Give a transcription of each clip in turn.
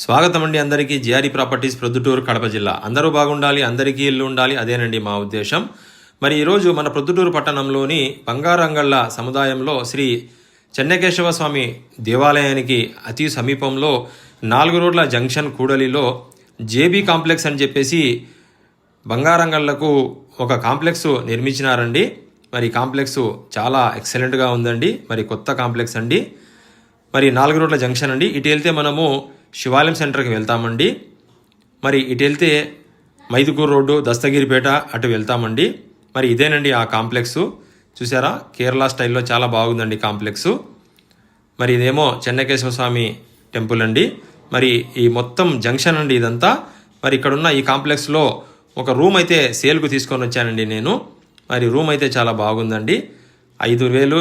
స్వాగతం అండి అందరికీ. జిఆర్ఈ ప్రాపర్టీస్ ప్రొద్దుటూరు కడప జిల్లా. అందరూ బాగుండాలి అందరికీ ఇల్లు ఉండాలి అదేనండి మా ఉద్దేశం. మరి ఈరోజు మన ప్రొద్దుటూరు పట్టణంలోని బంగారంగళ్ళ సముదాయంలో శ్రీ చెన్నకేశవ స్వామి దేవాలయానికి అతి సమీపంలో నాలుగు రోడ్ల జంక్షన్ కూడలిలో జేబీ కాంప్లెక్స్ అని చెప్పేసి బంగారంగళ్ళకు ఒక కాంప్లెక్స్ నిర్మించినారండి. మరి కాంప్లెక్స్ చాలా ఎక్సలెంట్గా ఉందండి. మరి కొత్త కాంప్లెక్స్ అండి. మరి నాలుగు రోడ్ల జంక్షన్ అండి. ఇటు వెళ్తే మనము శివాలయం సెంటర్కి వెళ్తామండి. మరి ఇటు వెళ్తే మైదుకూరు రోడ్డు దస్తగిరిపేట అటు వెళ్తామండి. మరి ఇదేనండి ఆ కాంప్లెక్స్. చూసారా? కేరళ స్టైల్లో చాలా బాగుందండి కాంప్లెక్స్. మరి ఇదేమో చెన్నకేశ్వర స్వామి టెంపుల్ అండి. మరి ఈ మొత్తం జంక్షన్ అండి ఇదంతా. మరి ఇక్కడున్న ఈ కాంప్లెక్స్లో ఒక రూమ్ అయితే సేల్కు తీసుకొని వచ్చానండి నేను. మరి రూమ్ అయితే చాలా బాగుందండి. ఐదు వేలు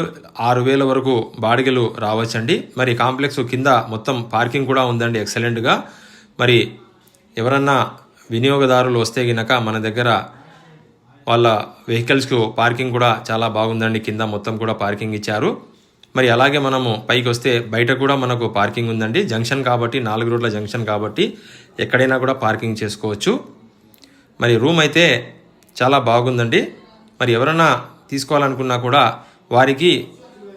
ఆరు వేల వరకు బాడిగలు రావచ్చండి. మరి కాంప్లెక్స్ కింద మొత్తం పార్కింగ్ కూడా ఉందండి ఎక్సలెంట్గా. మరి ఎవరన్నా వినియోగదారులు వస్తే గినక మన దగ్గర వాళ్ళ వెహికల్స్కు పార్కింగ్ కూడా చాలా బాగుందండి కింద మొత్తం కూడా పార్కింగ్ ఇచ్చారు. మరి అలాగే మనము పైకి వస్తే బయట కూడా మనకు పార్కింగ్ ఉందండి జంక్షన్ కాబట్టి నాలుగు రోడ్ల జంక్షన్ కాబట్టి ఎక్కడైనా కూడా పార్కింగ్ చేసుకోవచ్చు. మరి రూమ్ అయితే చాలా బాగుందండి. మరి ఎవరైనా తీసుకోవాలనుకున్నా కూడా వారికి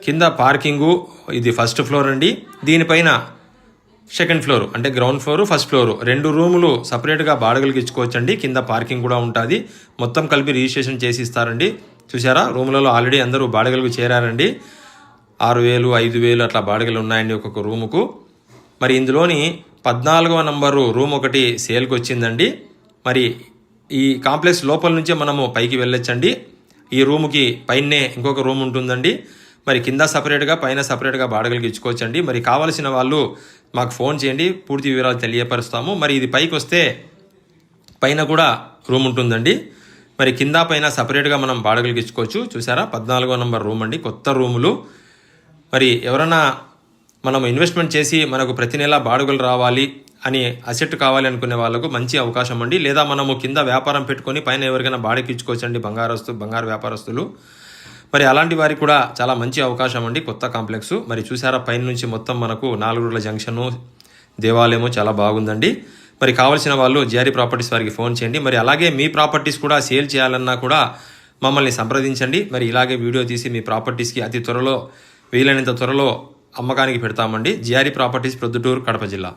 కింద పార్కింగు ఇది ఫస్ట్ ఫ్లోర్ అండి. దీనిపైన సెకండ్ ఫ్లోర్ అంటే గ్రౌండ్ ఫ్లోర్ ఫస్ట్ ఫ్లోర్ రెండు రూములు సపరేట్గా బాడగలకి ఇచ్చుకోవచ్చండి. కింద పార్కింగ్ కూడా ఉంటుంది. మొత్తం కలిపి రిజిస్ట్రేషన్ చేసి ఇస్తారండి. చూసారా? రూములలో ఆల్రెడీ అందరూ బాడగలకు చేరారండి. ఆరు వేలు ఐదు వేలు అట్లా బాడగలు ఉన్నాయండి ఒక్కొక్క రూముకు. మరి ఇందులోని పద్నాలుగవ నంబరు రూమ్ ఒకటి సేల్కి వచ్చిందండి మరి ఈ కాంప్లెక్స్ లోపల నుంచే మనము పైకి వెళ్ళొచ్చండి. ఈ రూముకి పైనే ఇంకొక రూమ్ ఉంటుందండి. మరి కింద సపరేట్గా పైన సపరేట్గా బాడగలికి ఇచ్చుకోవచ్చండి. మరి కావలసిన వాళ్ళు మాకు ఫోన్ చేయండి. పూర్తి వివరాలు తెలియపరుస్తాము. మరి ఇది పైకి వస్తే పైన కూడా రూమ్ ఉంటుందండి. మరి కింద పైన సపరేట్గా మనం బాడగలికి ఇచ్చుకోవచ్చు. చూసారా? పద్నాలుగో నంబర్ రూమ్ అండి. కొత్త రూములు. మరి ఎవరైనా మనం ఇన్వెస్ట్మెంట్ చేసి మనకు ప్రతి నెల బాడుగలు రావాలి. అని అసెట్ కావాలి అనుకునే వాళ్ళకు మంచి అవకాశం అండి. లేదా మనము కింద వ్యాపారం పెట్టుకొని పైన ఎవరికైనా బాడిపిచ్చుకోవచ్చండి బంగారస్తు బంగారు వ్యాపారస్తులు. మరి అలాంటి వారికి కూడా చాలా మంచి అవకాశం అండి కొత్త కాంప్లెక్స్. మరి చూసారా పైన నుంచి మొత్తం మనకు నాలుగు జంక్షను దేవాలయము చాలా బాగుందండి. మరి కావాల్సిన వాళ్ళు జిఆర్ఈ ప్రాపర్టీస్ వారికి ఫోన్ చేయండి. మరి అలాగే మీ ప్రాపర్టీస్ కూడా సేల్ చేయాలన్నా కూడా మమ్మల్ని సంప్రదించండి. మరి ఇలాగే వీడియో తీసి మీ ప్రాపర్టీస్కి అతి త్వరలో వీలైనంత త్వరలో అమ్మకానికి పెడతామండి. జిఆర్ఈ ప్రాపర్టీస్ ప్రొద్దుటూరు కడప జిల్లా.